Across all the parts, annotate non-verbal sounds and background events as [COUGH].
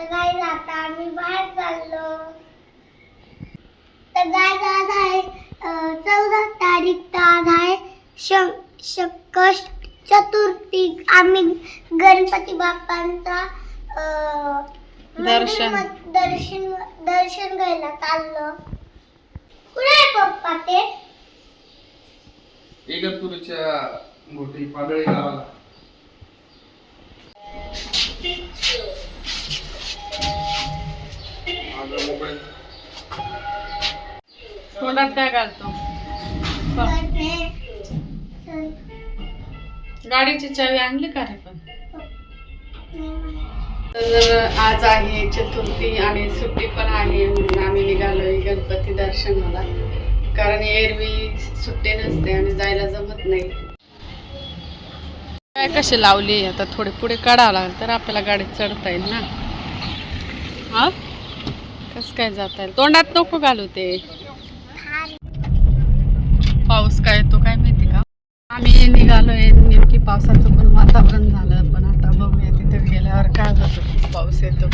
तर आता आम्ही बाहेर चाललो. तर आज आहे चौदा तारीख तर आज आहे चतुर्थी. आम्ही गणपती बाप्पांचा दर्शन. दर्शन दर्शन घ्यायला चाललो. कुठे आहे पप्पा ते? इगतपुरीच्या मोठी पाडळी गावाला. तोंडात काय घालतो? गाडीची चावी आणली का रे पण? तर आज आहे चतुर्थी आणि सुट्टी पण आहे म्हणून आम्ही निघालोय गणपती दर्शनाला. कारण एरवी सुट्टी नसते आणि जायला जमत नाही. काय कशी लावली? आता थोडे पुढे काढावं लागेल तर आपल्याला गाडीत चढता येईल ना? हा? कसं काय जाता येईल तोंडात नको घालू ते. पाऊस काय येतो काय माहिती का? आम्ही निघालोय नेमकी पावसाचं पण वातावरण झालं पण आता बघूया तिथे गेल्यावर काय जातो खूप पाऊस येतो.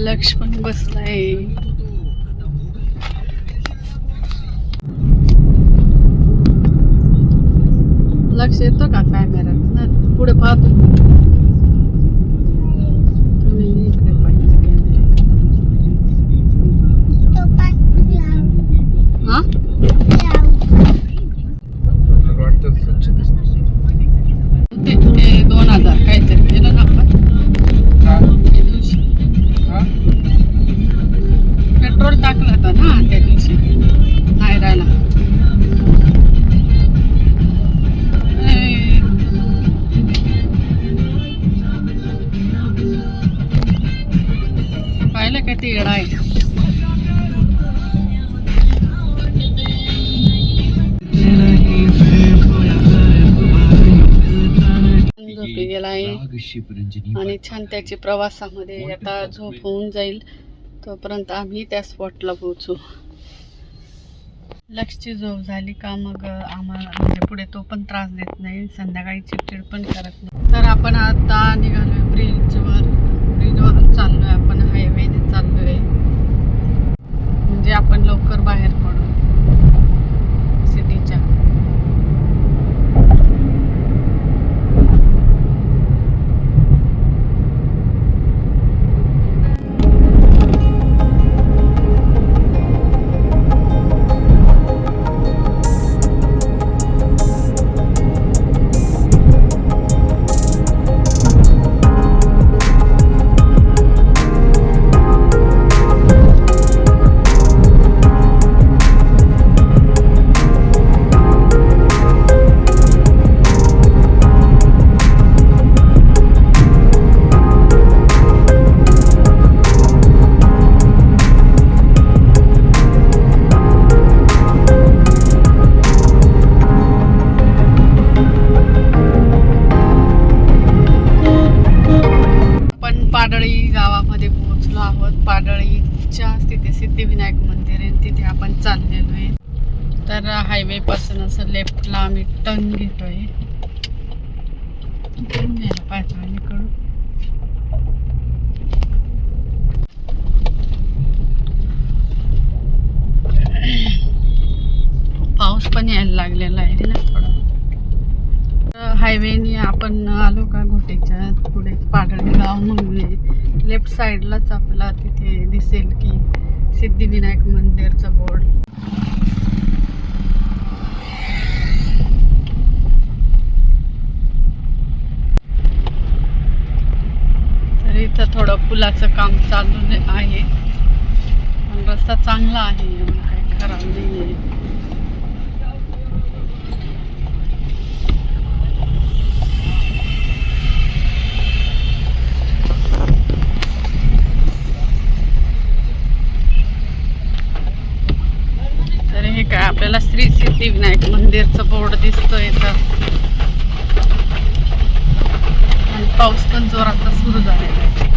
लक्ष पण बसलाय. आणि छान त्याची प्रवासामध्ये आता झोप होऊन जाईल. तोपर्यंत आम्ही त्या स्पॉटला पोहोचू. लक्षची झोप झाली का मग आम्हाला म्हणजे पुढे तो पण त्रास देत नाही. संध्याकाळी चिडचिड पण करत नाही. तर आपण आता निघालोय ब्रिजवर ब्रिजवरून चाललोय आपण. हायवेने चाललोय. म्हणजे आपण लवकर बाहेर पडू. पाडळी गावामध्ये पोहोचलो आहोत. पाडळीच्या तिथे सिद्धिविनायक मंदिर आहे. तिथे आपण चाललेलो आहे. तर हायवे पासून असं लेफ्टला आम्ही टर्न घेतोय. हो इकडून पाहिजे अलीकडून पाऊस पण यायला लागलेला आहे ना. हायवेने आपण आलो का घोटेच्या पुढे पाडळी गाव म्हणून लेफ्ट साईडलाच आपला तिथे दिसेल की सिद्धिविनायक मंदिरचा बोर्ड. तर इथं थोडं पुलाचं काम चालू आहे. पण रस्ता चांगला आहे काही खराब नाही आहे तर हे काय आपल्याला श्री सिद्धिविनायक मंदिरचं बोर्ड दिसतोय इथं. आणि पाऊस पण जोराचा सुरू झालेला आहे.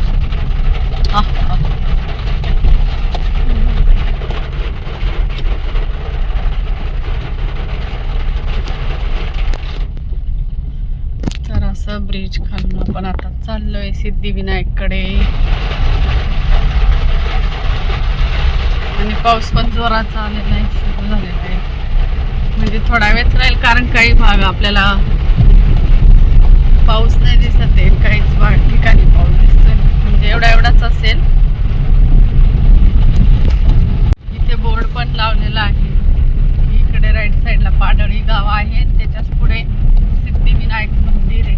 तर असं ब्रिज खालून आपण आता चाललोय सिद्धिविनायककडे आणि पाऊस पण जोराचा आलेला आहे सुरू झालेला म्हणजे थोडा वेळच राहील कारण काही भाग आपल्याला पाऊस नाही दिसत आहे काहीच भाग ठिकाणी पाऊस दिसतोय. म्हणजे एवढा एवढाच असेल. इथे बोर्ड पण लावलेला आहे. इकडे राईट साईडला पाडळी गाव आहे त्याच्याच पुढे सिद्धिविनायक मंदिर आहे.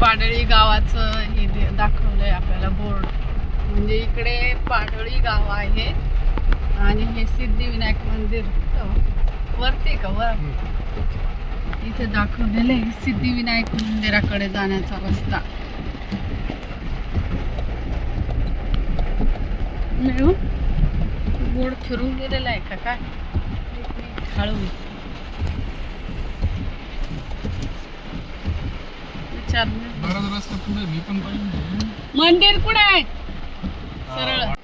पाडळी गावाचं हे दे- दाखवलंय आपल्याला बोर्ड. म्हणजे इकडे पाडळी गाव आहे. आणि हे सिद्धिविनायक मंदिर? वरती का? वर. इथे दाखवलेलं सिद्धिविनायक मंदिराकडे जाण्याचा रस्ता. हो. बोर्ड फिरून गेलेला आहे का काय? हळू. विचार मंदिर कुठे आहे? सरळ.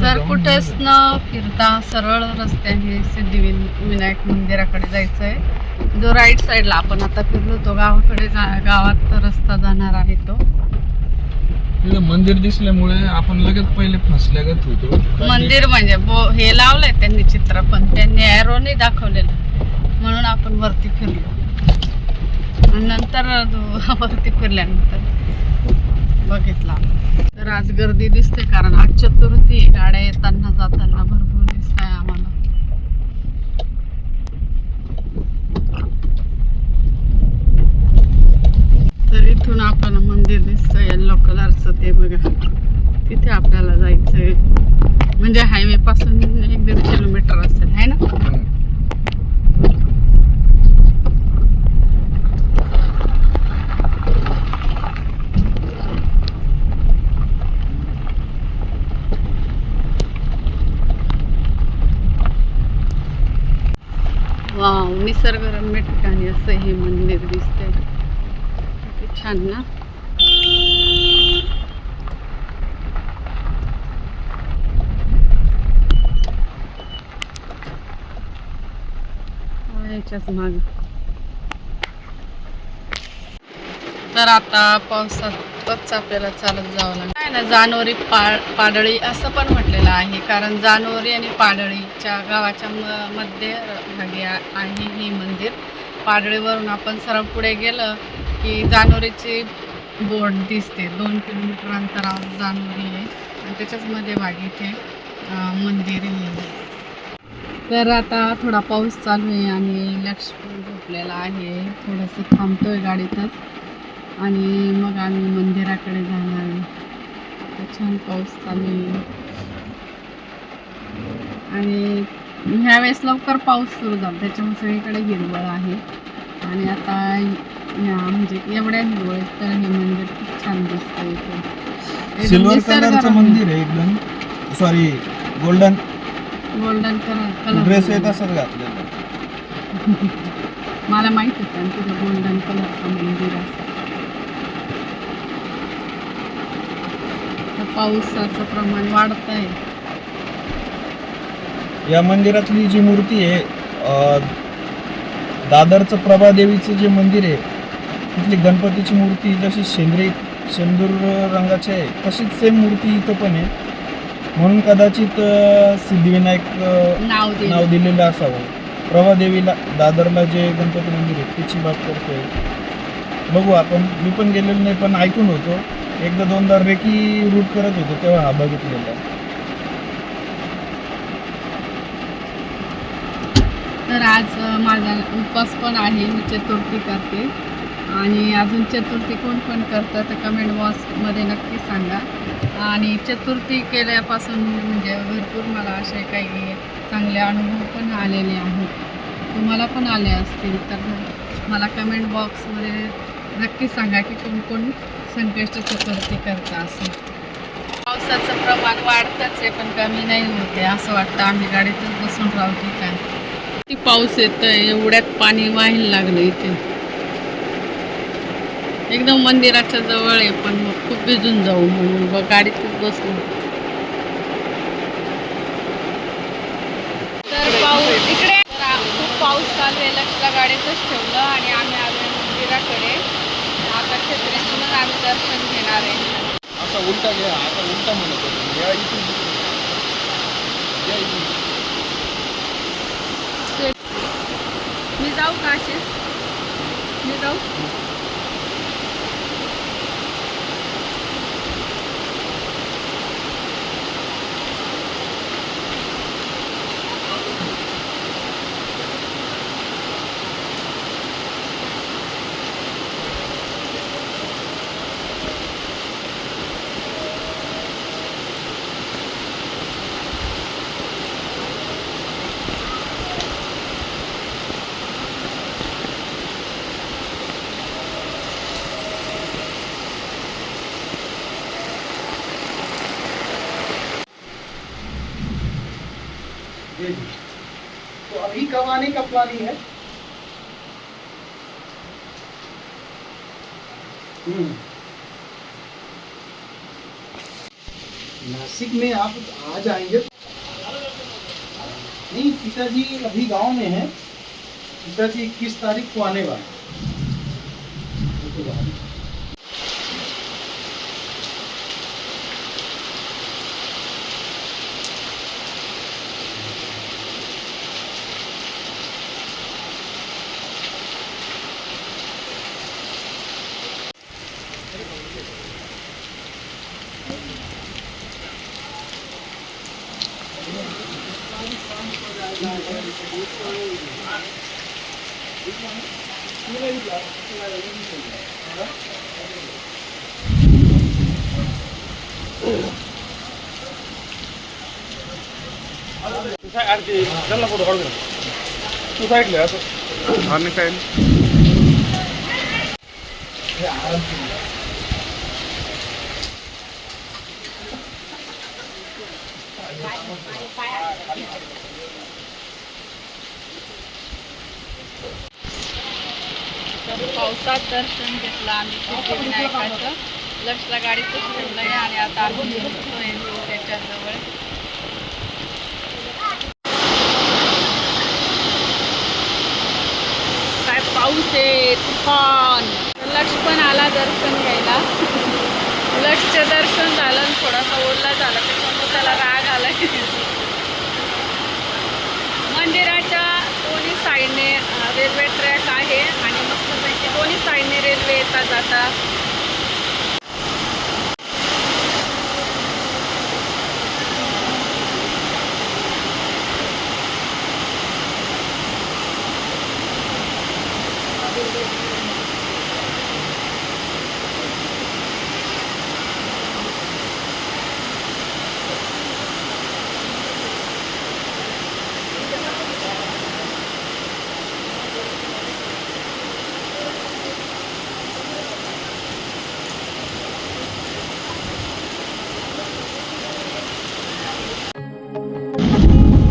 जर कुठेच न फिरता सरळ रस्त्याने सिद्धिविन- विनायक मंदिराकडे जायचं आहे जो राईट साईडला आपण आता फिरलो तो गावाकडे जा गावात रस्ता जाणार आहे तो. तिथं मंदिर दिसल्यामुळे आपण लगेच पहिले फसल्यागत होतो. मंदिर म्हणजे बो हे लावलंय त्यांनी चित्र पण त्यांनी एरोने दाखवलेलं. म्हणून आपण वरती फिरलो. आणि नंतर वरती फिरल्यानंतर. बघितला तर आज गर्दी दिसते कारण आज चतुर्थी गाड्या येताना जाताना भरपूर दिसत आहे आम्हाला. तर इथून आपण मंदिर दिसतं येल्लो कलरचं ते बघा. तिथे आपल्याला जायचंय. म्हणजे हायवे पासून एक दीड किलोमीटर असेल आहे ना? हो. वाव निसर्गरम्य ठिकाणी असं हे मंदिर दिसतंय. किती छान ना? याच्याच माग. तर आता पावसात पावसातच आपल्याला चालत जावं लागलं. काय ना जानोरी पा पाडळी असं पण म्हटलेलं आहे. कारण जानोरी आणि पाडळीच्या गावाच्या म मध्ये भागी आहे हे मंदिर. पाडळीवरून आपण सरळ पुढे गेलं की जानोरीची बोर्ड दिसते. दोन किलोमीटर अंतरावर जानोरी आहे. आणि त्याच्याच मध्ये भागी इथे मंदिर आहे. तर आता थोडा पाऊस चालू आहे आणि लक्ष्मी झोपलेला आहे. थोडंसं थांबतोय गाडीतच. आणि मग आम्ही मंदिराकडे जाणार छान पाऊस चालू आहे. आणि ह्यावेळेस लवकर पाऊस सुरू झाला त्याच्यामुळे सगळीकडे हिरवळ आहे. आणि आता या म्हणजे एवढ्या हिरवळीत तर हे मंदिर खूप छान दिसतं इथे. सिल्वर. कलरचं मंदिर आहे एकदम sorry golden golden colour colour dress तसंच घातलेलं. [LAUGHS] मला माहीत होतं तिथं गोल्डन कलरचं मंदिर असं पावसाचं प्रमाण वाढत आहे या मंदिरातली जी मूर्ती आहे अं, दादरचं प्रभादेवीचं जे मंदिर आहे तिथली गणपतीची मूर्ती जशी शेंद्री शेंदूर रंगाची आहे तशीच सेम मूर्ती इथं पण आहे. म्हणून कदाचित अं, सिद्धिविनायक अं, नाव दिलेलं असावं. प्रभादेवीला दादरला जे गणपती मंदिर आहे त्याची बात करतोय. बघू आपण मी पण गेलेलो नाही पण ऐकून होतो. एकदा दोनदा रेकी रूट करत होतो तेव्हा हा बघितलेला. तर आज माझा उपवास पण आहे मी चतुर्थी करते. आणि अजून चतुर्थी कोण पण करतं तर कमेंट बॉक्समध्ये नक्की सांगा. आणि चतुर्थी केल्यापासून म्हणजे भरपूर मला असे काही चांगले अनुभव पण आलेले आहेत. तुम्हाला पण आले असतील तर मला कमेंट बॉक्समध्ये नक्की सांगा की कोण कोण संकष्ट चतुर्थी करता असं. पावसाचं प्रमाण वाढतंच आहे पण कमी नाही होते असं वाटतं. आम्ही गाडीतच बसून राहू की काय किती पाऊस येतोय एवढ्यात पाणी वाहायला लागलं इथे. एकदम मंदिराच्या जवळ आहे पण मग खूप भिजून जाऊ म्हणून ब- गाडीतच बसलो. तर पाऊस इकडे. खूप पाऊस चालू आहे लक्षला गाडीतच ठेवलं आणि आम्ही आलो मंदिराकडे. आता छत्रीतूनच आम्ही दर्शन घेणार आहे. असा उलटा घ्या आता उलटा म्हणत होतो. या इथून या. इथून मी जाऊ का अशीच? मी जाऊ? आने है। नासिक में आप आ जाएँगे नहीं, पिताजी अभी गाँव में हैं। पिताजी इक्कीस तारीख को आने वाले तू साईडले असं आणि काय तर पावसात दर्शन घेतलं आम्ही सिद्धिविनायकाचं लक्षला गाडीतच ठेवलं आहे आणि आता आम्ही निघतोय त्याच्याजवळ. काय पाऊस आहे तुफान. लक्ष पण आला दर्शन घ्यायला. लक्षचं दर्शन झालं आणि थोडासा ओढला झाला त्याच्यामुळे त्याला राग आला मंदिराच्या दोन्ही साईडने रेल्वे ट्रॅक आहे आणि मस्तपैकी दोन्ही साईडने रेल्वे येता जाता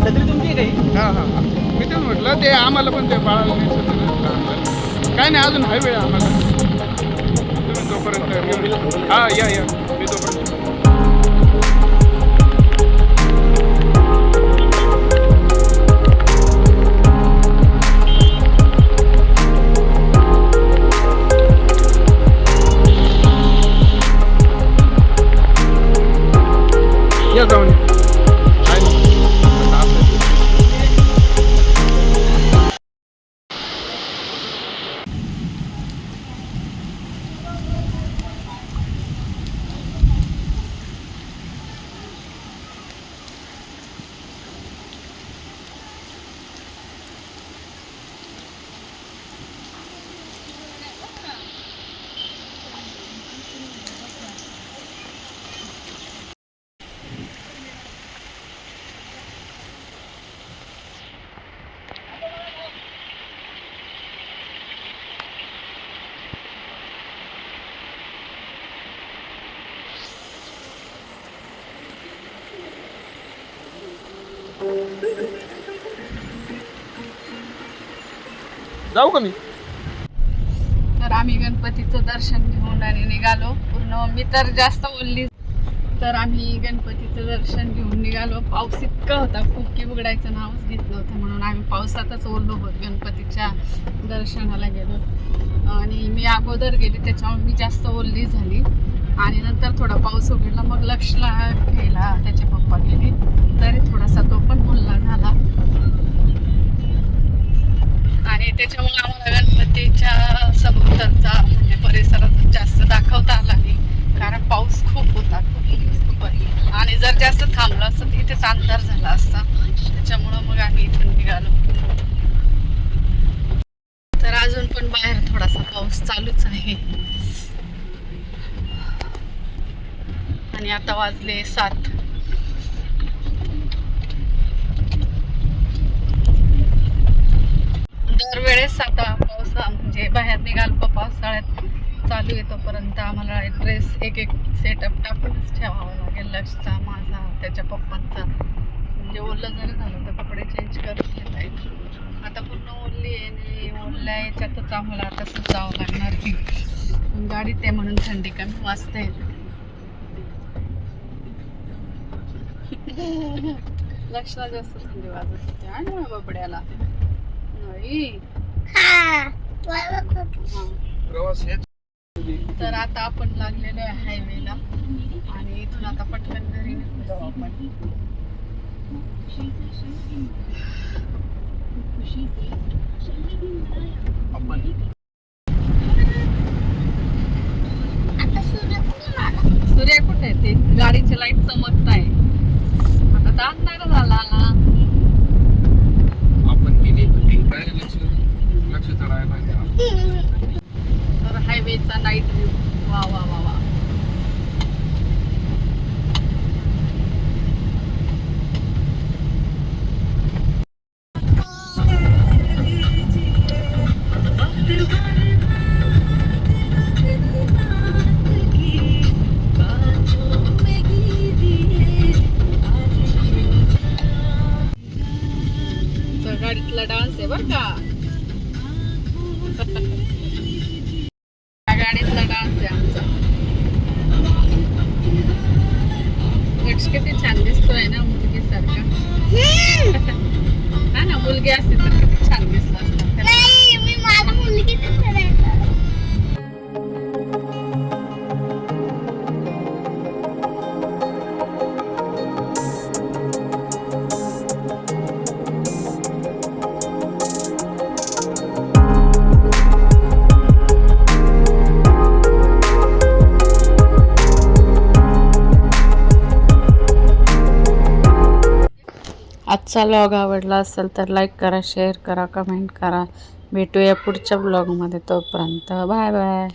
हा हा हा. मी तेच म्हटलं ते आम्हाला पण ते बाळाला नाही काय नाही अजून हायवे आम्हाला. तुम्ही तोपर्यंत हा या या. मी तोपर्यंत या जाऊन जाऊ का मी? तर आम्ही गणपतीचं दर्शन घेऊन आणि निघालो. पूर्ण मी तर जास्त बोलली तर आम्ही गणपतीचं दर्शन घेऊन निघालो. पाऊस इतका होता खूप की उघडायचं नावच घेतलं होतं म्हणून आम्ही पावसातच ओरलो होत गणपतीच्या दर्शनाला गेलो. आणि मी अगोदर गेली त्याच्यामुळे मी जास्त ओरली झाली. आणि नंतर थोडा पाऊस उघडला मग लक्षला घ्यायला त्याचे पप्पा गेले. तरी थोडासा तो पण बोलला झाला. आणि त्याच्यामुळे आम्हाला गणपतीच्या सभोवतालचा म्हणजे परिसरात जास्त दाखवता आला नाही. कारण पाऊस खूप होता खूप आणि जर जास्त थांबलं असतं तर इथेच अंधार झाला असता. त्याच्यामुळं मग आम्ही इथून निघालो. तर अजून पण बाहेर थोडासा पाऊस चालूच आहे. आणि आता वाजले सात. दरवेळेस आता पावसा म्हणजे बाहेर निघाल पावसाळ्यात चालू आहे तोपर्यंत आम्हाला ड्रेस एक एक सेटअप टाकूनच ठेवावा लागेल. लक्षचा माझा त्याच्या पप्पांचा. म्हणजे ओलं जरी झालं तर कपडे चेंज करून घेता येईल. आता पूर्ण ओली आहे आणि ओल्या याच्यातच आम्हाला तसंच जावं लागणार की गाडीत आहे म्हणून थंडी कमी वाजते. [LAUGHS] लक्षला जास्त थंडी वाजत होती आणि बाबड्याला? हा. हा. प्रवास हेच. तर आता आपण लागलेलो आहे हायवेला आणि इथून आता पटकन घरी निघून जाऊ आपण. सूर्य कुठे आहे ते? गाडीची लाइट चमकत आहे आता तर अंधार झाला. ना आपण किती काय लक्ष लक्ष चढायला तर हायवेचा नाईट व्ह्यू वा वा वा वा. आजचा ब्लॉग आवडला असेल तर लाईक करा शेअर करा कमेंट करा. भेटूया पुढच्या ब्लॉगमध्ये तोपर्यंत. Bye bye